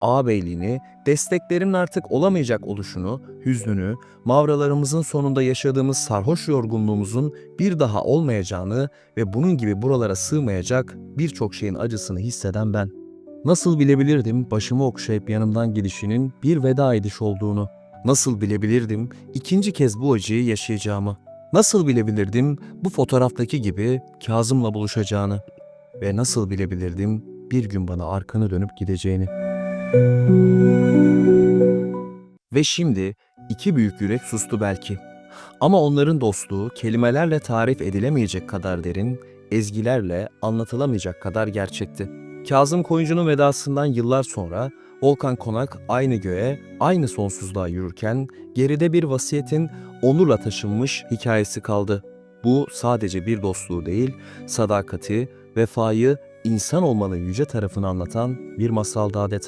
ağabeyliğini, desteklerimin artık olamayacak oluşunu, hüznünü, mavralarımızın sonunda yaşadığımız sarhoş yorgunluğumuzun bir daha olmayacağını ve bunun gibi buralara sığmayacak birçok şeyin acısını hisseden ben. Nasıl bilebilirdim başımı okşayıp yanımdan gidişinin bir veda ediş olduğunu? Nasıl bilebilirdim ikinci kez bu acıyı yaşayacağımı? Nasıl bilebilirdim bu fotoğraftaki gibi Kazım'la buluşacağını? Ve nasıl bilebilirdim bir gün bana arkanı dönüp gideceğini? Ve şimdi iki büyük yürek sustu belki. Ama onların dostluğu kelimelerle tarif edilemeyecek kadar derin, ezgilerle anlatılamayacak kadar gerçekti. Kazım Koyuncu'nun vedasından yıllar sonra Volkan Konak aynı göğe, aynı sonsuzluğa yürürken geride bir vasiyetin onurla taşınmış hikayesi kaldı. Bu sadece bir dostluğu değil, sadakati, vefayı, insan olmanın yüce tarafını anlatan bir masaldı adeta.